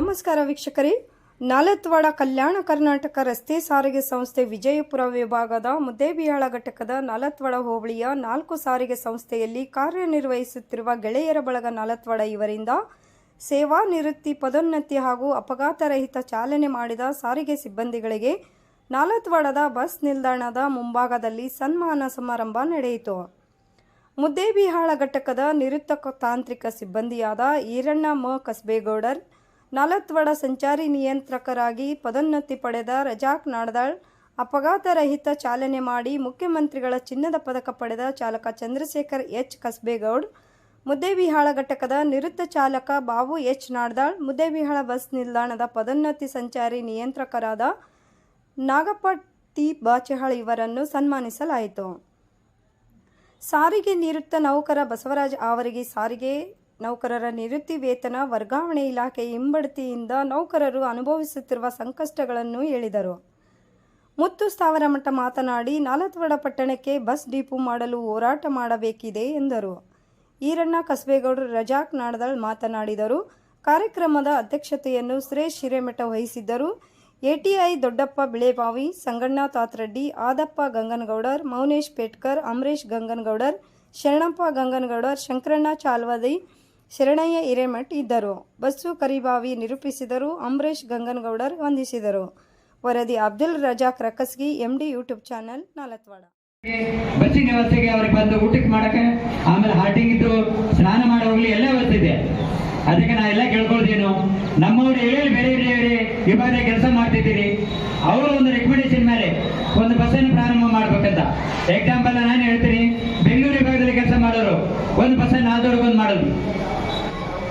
ನಮಸ್ಕಾರ ವೀಕ್ಷಕರೇ. ನಾಲತ್ವಾಡ ಕಲ್ಯಾಣ ಕರ್ನಾಟಕ ರಸ್ತೆ ಸಾರಿಗೆ ಸಂಸ್ಥೆ ವಿಜಯಪುರ ವಿಭಾಗದ ಮುದ್ದೇಬಿಹಾಳ ಘಟಕದ ನಾಲತ್ವಾಡ ಹೋಬಳಿಯ ನಾಲ್ಕು ಸಾರಿಗೆ ಸಂಸ್ಥೆಯಲ್ಲಿ ಕಾರ್ಯನಿರ್ವಹಿಸುತ್ತಿರುವ ಗೆಳೆಯರ ಬಳಗ ನಾಲತ್ವಾಡ ಇವರಿಂದ ಸೇವಾ ನಿವೃತ್ತಿ, ಪದೋನ್ನತಿ ಹಾಗೂ ಅಪಘಾತರಹಿತ ಚಾಲನೆ ಮಾಡಿದ ಸಾರಿಗೆ ಸಿಬ್ಬಂದಿಗಳಿಗೆ ನಾಲತ್ವಾಡದ ಬಸ್ ನಿಲ್ದಾಣದ ಮುಂಭಾಗದಲ್ಲಿ ಸನ್ಮಾನ ಸಮಾರಂಭ ನಡೆಯಿತು. ಮುದ್ದೇಬಿಹಾಳ ಘಟಕದ ನಿವೃತ್ತ ತಾಂತ್ರಿಕ ಸಿಬ್ಬಂದಿಯಾದ ಈರಣ್ಣ ಮ. ಕಸ್ಬೇಗೌಡರ್ ನಾಲತ್ವಡ ಸಂಚಾರಿ ನಿಯಂತ್ರಕರಾಗಿ ಪದೋನ್ನತಿ ಪಡೆದ ರಜಾಕ್ ನಾಡದಾಳ್ ಅಪಘಾತರಹಿತ ಚಾಲನೆ ಮಾಡಿ ಮುಖ್ಯಮಂತ್ರಿಗಳ ಚಿನ್ನದ ಪದಕ ಪಡೆದ ಚಾಲಕ ಚಂದ್ರಶೇಖರ್ ಎಚ್. ಕಸ್ಬೇಗೌಡ್ ಮುದ್ದೇಬಿಹಾಳ ಘಟಕದ ನಿವೃತ್ತ ಚಾಲಕ ಬಾಬು ಎಚ್. ನಾಡದಾಳ್ ಮುದ್ದೇಬಿಹಾಳ ಬಸ್ ನಿಲ್ದಾಣದ ಪದೋನ್ನತಿ ಸಂಚಾರಿ ನಿಯಂತ್ರಕರಾದ ನಾಗಪ್ಪ ಟಿ. ಬಾಚೆಹಾಳ್ ಇವರನ್ನು ಸನ್ಮಾನಿಸಲಾಯಿತು. ಸಾರಿಗೆ ನಿವೃತ್ತ ನೌಕರ ಬಸವರಾಜ್ ಅವರಿಗೆ ಸಾರಿಗೆ ನೌಕರರ ನಿವೃತ್ತಿ ವೇತನ ವರ್ಗಾವಣೆ ಇಲಾಖೆ ಹಿಂಬಡ್ತಿಯಿಂದ ನೌಕರರು ಅನುಭವಿಸುತ್ತಿರುವ ಸಂಕಷ್ಟಗಳನ್ನು ಹೇಳಿದರು. ಮುತ್ತು ಸ್ಥಾವರಮಠ ಮಾತನಾಡಿ, ನಾಲತ್ವಡ ಪಟ್ಟಣಕ್ಕೆ ಬಸ್ ಡಿಪೋ ಮಾಡಲು ಹೋರಾಟ ಮಾಡಬೇಕಿದೆ ಎಂದರು. ಈರಣ್ಣ ಕಸ್ಬೇಗೌಡರು ರಜಾಕ್ ನಾಡದಾಳ್ ಮಾತನಾಡಿದರು. ಕಾರ್ಯಕ್ರಮದ ಅಧ್ಯಕ್ಷತೆಯನ್ನು ಸುರೇಶ್ ಹಿರೇಮಠ ವಹಿಸಿದ್ದರು. ಎಟಿಐ ದೊಡ್ಡಪ್ಪ ಬಿಳೆಬಾವಿ, ಸಂಗಣ್ಣ ತಾತ್ರೆಡ್ಡಿ, ಆದಪ್ಪ ಗಂಗನಗೌಡರ್, ಮೌನೇಶ್ ಪೇಟ್ಕರ್, ಅಮರೇಶ್ ಗಂಗನಗೌಡರ್, ಶರಣಪ್ಪ ಗಂಗನಗೌಡರ್, ಶಂಕರಣ್ಣ ಚಾಲ್ವದಿ ಶರಣಯ್ಯ ಹಿರೇಮಠ್ ಇದ್ದರು. ಬಸ್ಸು ಕರಿಬಾವಿ ನಿರೂಪಿಸಿದರು. ಅಂಬರೀಶ್ ಗಂಗನಗೌಡರ್ ವಂದಿಸಿದರು. ವರದಿ Abdul Razak Rakasgi MD YouTube channel, Nalatwad. ಬಸ್ಸಿನ ವ್ಯವಸ್ಥೆಗೆ ಅವ್ರಿಗೆ ಬಂದು ಊಟಕ್ಕೆ ಮಾಡಕ್ಕೆ ಆಮೇಲೆ ಹಾಟಿಂಗ್ ಇದ್ದು ಸ್ನಾನ ಮಾಡೋ ಹೋಗ್ಲಿ ಎಲ್ಲ ವ್ಯವಸ್ಥೆ ಇದೆ. ಅದಕ್ಕೆ ನಾ ಎಲ್ಲ ಕೇಳ್ಕೊಳ್ತೀನು? ನಮ್ಮವ್ರು ಎಲ್ಲೆಲ್ಲಿ ಬೇರೆ ಬೇರೆ ವಿಭಾಗದ ಕೆಲಸ ಮಾಡ್ತಿದ್ದೀರಿ. ಅವರ ಒಂದು ರೆಕಮೆಂಡೇಶನ್ ಮೇಲೆ ಒಂದು ಬಸ್ಸನ್ನು ಪ್ರಾರಂಭ ಮಾಡ್ಬೇಕಂತ. ಎಕ್ಸಾಂಪಲ್ ನಾನು ಹೇಳ್ತೀನಿ. ಬೆಂಗಳೂರು ವಿಭಾಗದಲ್ಲಿ ಕೆಲಸ ಮಾಡೋರು ಒಂದು ಬಸ್ಸನ್ನು ಆದವ್ರಿಗೆ ಒಂದು ಮಾಡೋದು.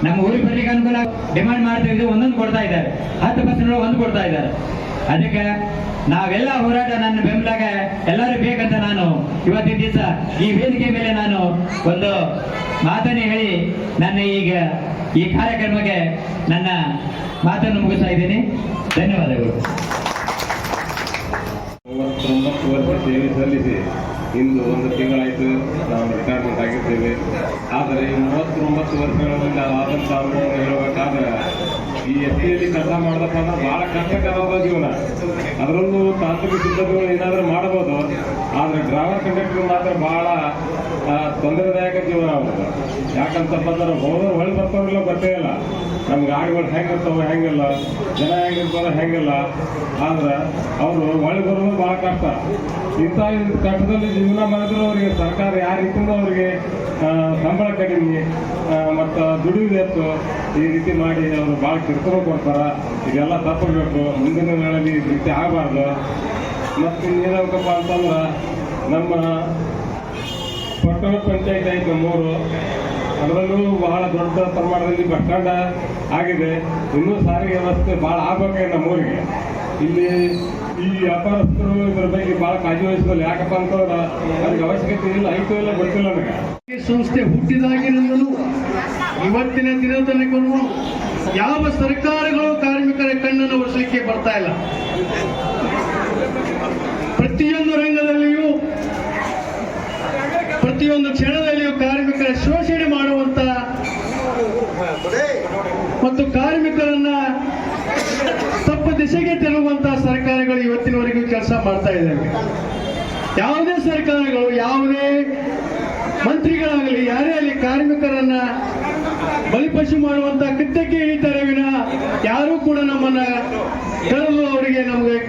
ನಮ್ಮ ಊರಿಗೆ ಬರ್ಲಿಕ್ಕೆ ಅನುಕೂಲ ಡಿಮಾಂಡ್ ಮಾಡ್ತಾ ಇದ್ದು ಒಂದೊಂದು ಕೊಡ್ತಾ ಇದ್ದಾರೆ. ಹತ್ತು ಪರ್ಸೆಂಟ್ ಒಂದು ಕೊಡ್ತಾ ಇದ್ದಾರೆ. ಅದಕ್ಕೆ ನಾವೆಲ್ಲ ಹೋರಾಟ ನನ್ನ ಬೆಂಬಲಾಗ ಎಲ್ಲರೂ ಬೇಕಂತ ನಾನು ಇವತ್ತಿನ ದಿವಸ ಈ ವೇದಿಕೆ ಮೇಲೆ ನಾನು ಒಂದು ಮಾತನ್ನು ಹೇಳಿ ನನ್ನ ಈಗ ಈ ಕಾರ್ಯಕ್ರಮಕ್ಕೆ ನನ್ನ ಮಾತನ್ನು ಮುಗಿಸ್ತಾ ಇದ್ದೀನಿ. ಧನ್ಯವಾದಗಳು. ಸಲ್ಲಿಸಿ. ಇಂದು ಒಂದು ತಿಂಗಳಾಯಿತು ನಾವು ರಿಟೈರ್ಮೆಂಟ್ ಆಗಿದ್ದೇವೆ. ಆದರೆ ಈ ಮೂವತ್ತೊಂಬತ್ತು ವರ್ಷಗಳಿಂದ ಆದಂಥ ಅನುಭವ ಹೇಳಬೇಕಾದ್ರೆ ಈ ಎಸ್ ಟಿಯಲ್ಲಿ ಕೆಲಸ ಮಾಡಿದಪ್ಪ ಅಂದ್ರೆ ಭಾಳ ಕಷ್ಟಕರವಾದ ಜೀವನ. ಅದರಲ್ಲೂ ತಾಂತ್ರಿಕ ಸಿದ್ಧತೆಗಳು ಏನಾದರೂ ಮಾಡಬಹುದು. ಆದರೆ ಡ್ರೈವರ್ ಕಂಡಕ್ಟರ್ ಮಾತ್ರ ಆ, ತೊಂದರೆದಾಯಕ ಜೀವನ ಅವ್ರದ್ದು ಯಾಕಂತಪ್ಪ ಅಂದ್ರೆ ಹೋದ್ರೆ ಹೊಳಿ ಬರ್ತಾವಿಲ್ಲ ಬರ್ತೇ ಇಲ್ಲ. ನಮ್ಮ ಗಾಡಿಗಳು ಹೆಂಗಿರ್ತಾವೆ ಹೆಂಗಿಲ್ಲ, ಜನ ಹೆಂಗಿರ್ತಾರೆ ಹೆಂಗಿಲ್ಲ. ಆದ್ರೆ ಅವರು ಹೊಳಿ ಬರೋದು ಭಾಳ ಕಷ್ಟ. ಇಂಥ ಕಷ್ಟದಲ್ಲಿ ಜೀವನ ಮಾಡಿದ್ರು ಅವರಿಗೆ ಸರ್ಕಾರ ಯಾವ ರೀತಿಯಿಂದ ಅವರಿಗೆ ಸಂಬಳ ಕಡಿಮೆ ಮತ್ತು ದುಡಿಯುವುದು ಈ ರೀತಿ ಮಾಡಿ ಅವರು ಭಾಳ ಕಿರುಕುಳ ಕೊಡ್ತಾರೆ. ಇದೆಲ್ಲ ತಪ್ಪಬೇಕು ಮುಂದಿನ ದಿನಗಳಲ್ಲಿ ಈ ರೀತಿ ಆಗಬಾರ್ದು. ಮತ್ತು ಇನ್ನೇನಾಗಬೇಕಪ್ಪ ಅಂತಂದ್ರೆ ನಮ್ಮ ಪಟ್ಟಣ ಪಂಚಾಯತ್ ಐತೆ ನಮ್ಮೂರು ಅದರಲ್ಲೂ ಬಹಳ ದೊಡ್ಡ ಪ್ರಮಾಣದಲ್ಲಿ ಬಸ್ ಆಗಿದೆ. ಇನ್ನೂ ಸಾರಿಗೆ ವ್ಯವಸ್ಥೆ ಭಾಳ ಆಗಬೇಕು ನಮ್ಮೂರಿಗೆ ಇಲ್ಲಿ ಈ ವ್ಯಾಪಾರಸ್ಥರು ಇದ್ರ ಬಗ್ಗೆ ಭಾಳ ಕಾಳಜಿ ವಹಿಸಲ್ಲ ಯಾಕಪ್ಪ ಅಂತಂದ್ರೆ ಅದಕ್ಕೆ ಅವಶ್ಯಕತೆ ಇಲ್ಲ, ಐತೋ ಎಲ್ಲ ಗೊತ್ತಿಲ್ಲ ನನಗೆ ಸಂಸ್ಥೆ ಹುಟ್ಟಿದಾಗಿನಿಂದಲೂ ಇವತ್ತಿನ ದಿನ ತನಕ ಯಾವ ಸರ್ಕಾರಗಳು ಕಾರ್ಮಿಕರ ಕಣ್ಣನ್ನು ಒರೆಸಲಿಕ್ಕೆ ಬರ್ತಾ ಇಲ್ಲ ಪ್ರತಿಯೊಂದು ರಂಗದಲ್ಲಿಯೂ ಪ್ರತಿಯೊಂದು ಕ್ಷಣದಲ್ಲಿಯೂ ಕಾರ್ಮಿಕರ ಶೋಷಣೆ ಮಾಡುವಂತ ಮತ್ತು ಕಾರ್ಮಿಕರನ್ನ ತಪ್ಪು ದಿಶೆಗೆ ತೆರಳುವಂತಹ ಸರ್ಕಾರಗಳು ಇವತ್ತಿನವರೆಗೂ ಕೆಲಸ ಮಾಡ್ತಾ ಇದ್ದಾವೆ. ಯಾವುದೇ ಸರ್ಕಾರಗಳು, ಯಾವುದೇ ಮಂತ್ರಿಗಳಾಗಲಿ, ಯಾರೇ ಆಗಲಿ ಕಾರ್ಮಿಕರನ್ನ ಬಲಿಪಶು ಮಾಡುವಂತ ಕೃತ್ಯಕ್ಕೆ ಇಳಿತಾರೆ ವಿನ ಯಾರೂ ಕೂಡ ನಮ್ಮನ್ನ ಕರೆದು ಅವರಿಗೆ ನಮಗೆ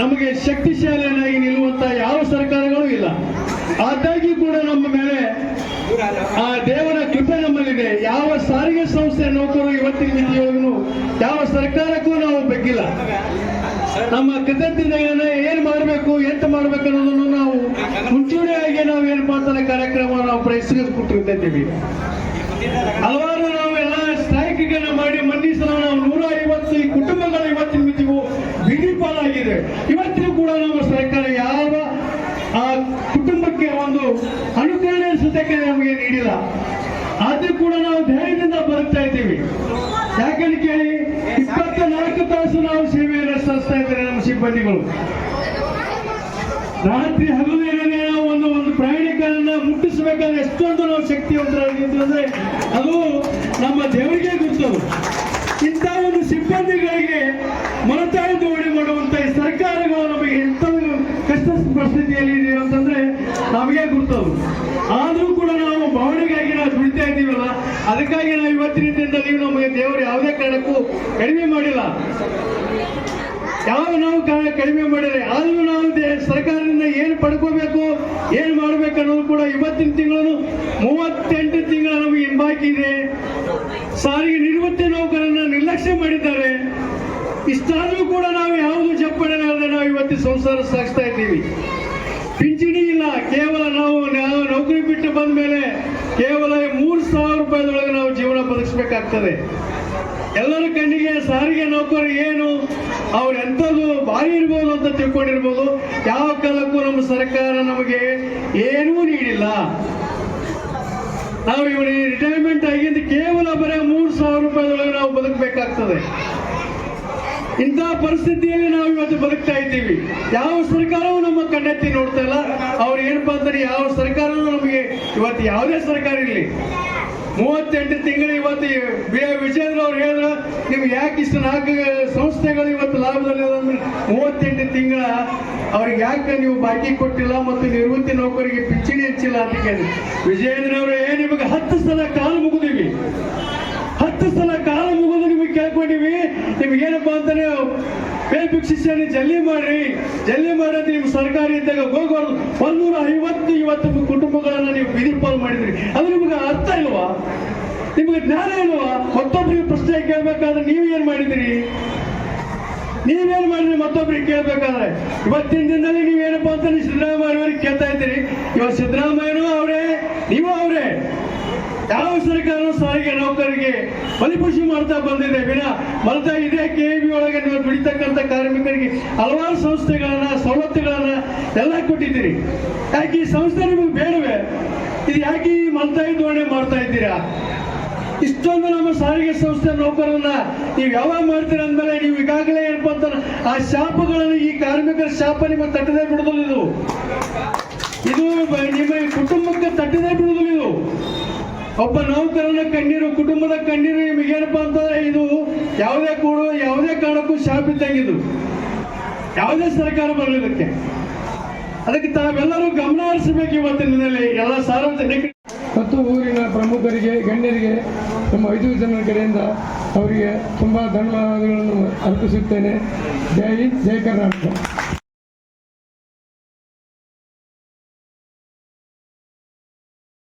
ನಮಗೆ ಶಕ್ತಿಶಾಲಿಯನ್ನಾಗಿ ನಿಲ್ಲುವಂತ ಯಾವ ಸರ್ಕಾರಗಳು ಇಲ್ಲ. ಆದಾಗಿ ಕೂಡ ನಮ್ಮ ಮೇಲೆ ಆ ದೇವರ ಕೃಪೆ ನಮ್ಮಲ್ಲಿದೆ. ಯಾವ ಸಾರಿಗೆ ಸಂಸ್ಥೆ ನೌಕರರು ಇವತ್ತಿನ ಮಿತಿಯೊಳಗೂ ಯಾವ ಸರ್ಕಾರಕ್ಕೂ ನಾವು ಬೆಕ್ಕಿಲ್ಲ. ನಮ್ಮ ಕೃತಜ್ಞತೆಗಳನ್ನ ಏನ್ ಮಾಡಬೇಕು, ಎಂತ ಮಾಡ್ಬೇಕು ಅನ್ನೋದನ್ನು ನಾವು ಮುಂಚೂಣಿಯಾಗಿ ನಾವು ಏನ್ ಮಾಡ್ತಾರೆ ಕಾರ್ಯಕ್ರಮ ನಾವು ಪ್ರಯತ್ನಿಸ್ಕೊಟ್ಟಿರ್ತಿದ್ದೀವಿ ಹಲವಾರು ನಾವೆಲ್ಲ ಸ್ಟ್ರೈಕ್ಗಳನ್ನ ಮಾಡಿ ಮೊನ್ನೆ ಸಲ ನಾವು ನೂರ ಐವತ್ತು ಈ ಕುಟುಂಬಗಳ ಇವತ್ತಿನ ಮಿತಿಗೂ ಬಿಗಿ ಪಾಲಾಗಿದೆ ಇವತ್ತಿಗೂ ಕೂಡ ನಮ್ಮ ಸರ್ಕಾರ ಯಾವ, ಆ ಕುಟುಂಬಕ್ಕೆ ಒಂದು ಅನುಕರಣೆ ಸತ್ಯಕ್ಕೆ ನಮಗೆ ನೀಡಿಲ್ಲ. ಆದ್ರೂ ಕೂಡ ನಾವು ಧೈರ್ಯದಿಂದ ಬರುತ್ತಾ ಇದ್ದೀವಿ. ಯಾಕಂತ ಕೇಳಿ ಇಪ್ಪತ್ತ ನಾಲ್ಕು ತಾಸು ನಾವು ಸೇವೆಯನ್ನು ಸಲ್ಲಿಸ್ತಾ ಇದ್ದಾರೆ ನಮ್ಮ ಸಿಬ್ಬಂದಿಗಳು. ರಾತ್ರಿ ಹಗಲು ಏನೇ ನಾವು ಒಂದು ಒಂದು ಪ್ರಯಾಣಿಕರನ್ನ ಮುಟ್ಟಿಸಬೇಕಾದ್ರೆ ಎಷ್ಟೊಂದು ನಾವು ಶಕ್ತಿವಂತರಾಗಿದ್ದು ಅಂದ್ರೆ ಅದು ನಮ್ಮ ದೇವರಿಗೆ ಗೊತ್ತದು ಇಂಥ ಒಂದು ಸಿಬ್ಬಂದಿಗಳಿಗೆ ಮೊಲತಾಯಿ ದೋಣಿ ಮಾಡುವಂತ ಈ ಸರ್ಕಾರಗಳು ನಮಗೆ ಎಂತ ಕಷ್ಟ ಪರಿಸ್ಥಿತಿಯಲ್ಲಿ ಇದೆ ಅಂತಂದ್ರೆ ಗುರ್ತದು ಆದ್ರೂ ಕೂಡ ನಾವು ಭಾವನೆಗಾಗಿ ನಾವು ದುಡಿತಾ ಇದ್ದೀವಲ್ಲ, ಅದಕ್ಕಾಗಿ ನಾವು ಇವತ್ತಿನ ನೀವು ನಮಗೆ ದೇವರು ಯಾವುದೇ ಕಾರಣಕ್ಕೂ ಕಡಿಮೆ ಮಾಡಿಲ್ಲ. ಯಾವ ನಾವು ಕಡಿಮೆ ಮಾಡಿದ್ರೆ, ಆದ್ರೂ ನಾವು ಸರ್ಕಾರದಿಂದ ಏನು ಪಡ್ಕೋಬೇಕು, ಏನು ಮಾಡ್ಬೇಕು ಅನ್ನೋದು ಕೂಡ ಇವತ್ತಿನ ತಿಂಗಳು ಮೂವತ್ತೆಂಟು ತಿಂಗಳ ನಮಗೆ ಹಿಂಬಾಕಿ ಇದೆ. ಸಾರಿಗೆ ನಿವೃತ್ತಿ ನೌಕರನ್ನ ನಿರ್ಲಕ್ಷ್ಯ ಮಾಡಿದ್ದಾರೆ. ಇಷ್ಟಾದ್ರೂ ಕೂಡ ನಾವು ಯಾವುದು ಇಲ್ಲದೆ ನಾವು ಇವತ್ತಿನ ಸಂಸಾರ ಸಾಗಿಸ್ತಾ ಇದ್ದೀವಿ. ಪಿಂಚಣಿ ಇಲ್ಲ. ಕೇವಲ ನಾವು ನೌಕರಿ ಬಿಟ್ಟು ಬಂದ ಮೇಲೆ ಕೇವಲ ಮೂರು ಸಾವಿರ ರೂಪಾಯಿದೊಳಗೆ ನಾವು ಜೀವನ ಬದುಕಿಸಬೇಕಾಗ್ತದೆ. ಎಲ್ಲರ ಕಣ್ಣಿಗೆ, ಸಾರಿಗೆ ನೌಕರಿ ಏನು? ಅವ್ರು ಎಂಥದ್ದು ಬಾರಿ ಇರ್ಬೋದು ಅಂತ ತಿಳ್ಕೊಂಡಿರ್ಬೋದು. ಯಾವ ಕಾಲಕ್ಕೂ ನಮ್ಮ ಸರ್ಕಾರ ನಮಗೆ ಏನೂ ನೀಡಿಲ್ಲ. ನಾವು ಇವನಿಗೆ ರಿಟೈರ್ಮೆಂಟ್ ಆಗಿದ್ದು ಕೇವಲ ಬರೀ ಮೂರು ಸಾವಿರ ರೂಪಾಯಿದೊಳಗೆ ನಾವು ಬದುಕಬೇಕಾಗ್ತದೆ. ಇಂಥ ಪರಿಸ್ಥಿತಿಯಲ್ಲಿ ನಾವು ಇವತ್ತು ಬದುಕ್ತಾ ಇದ್ದೀವಿ. ಯಾವ ಸರ್ಕಾರವೂ ನಮ್ಮ ಕಣ್ಣೆತ್ತಿ ನೋಡ್ತಾ ಇಲ್ಲ. ಅವ್ರು ಏನಪ್ಪಾ ಅಂತಾರೆ ಯಾವ ಸರ್ಕಾರವೂ ನಮಗೆ ಇವತ್ತು ಯಾವುದೇ ಸರ್ಕಾರ ಇರಲಿ. ಮೂವತ್ತೆಂಟು ತಿಂಗಳು ಇವತ್ತು ಬಿ ವಿಜೇಂದ್ರ ಅವ್ರು ಹೇಳಿದ್ರು ನಿಮ್ಗೆ ಯಾಕೆ ಇಷ್ಟು ನಾಲ್ಕು ಸಂಸ್ಥೆಗಳು ಇವತ್ತು ಲಾಭದಲ್ಲಿ ಅಂದ್ರೆ ಮೂವತ್ತೆಂಟು ತಿಂಗಳ ಅವ್ರಿಗೆ ಯಾಕೆ ನೀವು ಬಾಕಿ ಕೊಟ್ಟಿಲ್ಲ ಮತ್ತು ನಿವೃತ್ತಿ ನೌಕರಿಗೆ ಪಿಂಚಣಿ ಹೆಚ್ಚಿಲ್ಲ ಅಂತ ವಿಜಯೇಂದ್ರ ವಿಜೇಂದ್ರ ಏನು ನಿಮಗೆ ಹತ್ತು ಸಲ ಕಾಲು ಮುಗಿದು ನಿಮಗೆ ಕೇಳ್ಕೊಂಡಿವಿ ನಿಮ್ಗೆ ಏನಪ್ಪಾ ಅಂತಾನೆ ಫೇಸ್ಬುಕ್ ಶಿಕ್ಷಣ ಜಲ್ದಿ ಮಾಡ್ರಿ. ಜಲ್ಲಿ ಮಾಡಿ ನಿಮ್ ಸರ್ಕಾರಿ ಇದ್ದಾಗ ಹೋಗೋದು ಒಂದೂರ ಐವತ್ತು ಇವತ್ತು ಕುಟುಂಬಗಳನ್ನ ನೀವು ಬೀದಿ ಪಾಲು ಮಾಡಿದ್ರಿ. ಅದು ನಿಮ್ಗೆ ಅರ್ಥ ಇಲ್ವಾ? ನಿಮ್ಗೆ ಜ್ಞಾನ ಇಲ್ವಾ? ಮತ್ತೊಬ್ಬರಿಗೆ ಪ್ರಶ್ನೆ ಕೇಳ್ಬೇಕಾದ್ರೆ ನೀವು ಏನ್ ಮಾಡಿದಿರಿ? ನೀವೇನ್ ಮಾಡಿದ್ರಿ ಮತ್ತೊಬ್ರಿಗೆ ಕೇಳ್ಬೇಕಾದ್ರೆ? ಇವತ್ತಿನ ದಿನದಲ್ಲಿ ನೀವೇನಪ್ಪ ಅಂತ ಸಿದ್ದರಾಮಯ್ಯ ಅವರಿಗೆ ಕೇಳ್ತಾ ಇದ್ದೀರಿ. ಇವತ್ತು ಸಿದ್ದರಾಮಯ್ಯನೂ ಅವರೇ. ನೀವು ಯಾವ ಸರ್ಕಾರ ಸಾರಿಗೆ ನೌಕರರಿಗೆ ಬಲಿಪುಷಿ ಮಾಡ್ತಾ ಬಂದಿದೆ. ವಿನ, ಮಲ್ತಾ ಇದೇ ಕೆ ಬಿ ಒಳಗೆ ನೀವು ದುಡಿತಕ್ಕಂಥ ಕಾರ್ಮಿಕರಿಗೆ ಹಲವಾರು ಸಂಸ್ಥೆಗಳನ್ನ, ಸವಲತ್ತುಗಳನ್ನ ಎಲ್ಲ ಕೊಟ್ಟಿದ್ದೀರಿ. ಯಾಕೆ ಈ ಸಂಸ್ಥೆ ನಿಮಗೆ ಬೇಡವೇ? ಇದು ಯಾಕೆ ಈ ಮಲ್ತಾಯಿ ಧೋರಣೆ ಮಾಡ್ತಾ ಇದ್ದೀರಾ? ಇಷ್ಟೊಂದು ನಮ್ಮ ಸಾರಿಗೆ ಸಂಸ್ಥೆ ನೌಕರನ್ನ ನೀವು ಯಾವಾಗ ಮಾಡ್ತೀರ ಅಂದ್ಮೇಲೆ ನೀವು ಈಗಾಗಲೇ ಏನಪ್ಪ ಅಂತ ಆ ಶಾಪಗಳನ್ನು ಈ ಕಾರ್ಮಿಕರ ಶಾಪ ನಿಮ್ಮ ತಟ್ಟದೇ ಬಿಡುದಿಲ್ಲ ಇದು. ಇದು ನಿಮ್ಮ ಕುಟುಂಬಕ್ಕೆ ತಟ್ಟದೇ ಇದು ಒಬ್ಬ ನೌಕರನ ಕಣ್ಣೀರು, ಕುಟುಂಬದ ಕಣ್ಣೀರು ನಿಮಗೆ ಏನಪ್ಪಾ ಅಂತಂದ್ರೆ ಇದು ಯಾವುದೇ ಕೂಡ, ಯಾವುದೇ ಕಾರಣಕ್ಕೂ ಶಾಪ್ ಯಾವುದೇ ಸರ್ಕಾರ ಬರಲಿದ್ದಕ್ಕೆ ಅದಕ್ಕೆ ತಾವೆಲ್ಲರೂ ಗಮನ ಹರಿಸಬೇಕು ಇವತ್ತಿನ ದಿನದಲ್ಲಿ, ಎಲ್ಲ ಸಾರ್ವಜನಿಕ ಮತ್ತು ಊರಿನ ಪ್ರಮುಖರಿಗೆ, ಗಣ್ಯರಿಗೆ, ನಮ್ಮ ಐದು ಜನರ ಕಡೆಯಿಂದ ಅವರಿಗೆ ತುಂಬ ಧನ್ಯವಾದಗಳನ್ನು ಅರ್ಪಿಸುತ್ತೇನೆ. ಜೈ ಹಿಂದ್, ಜೈ ಕರ್ನಾಟಕ.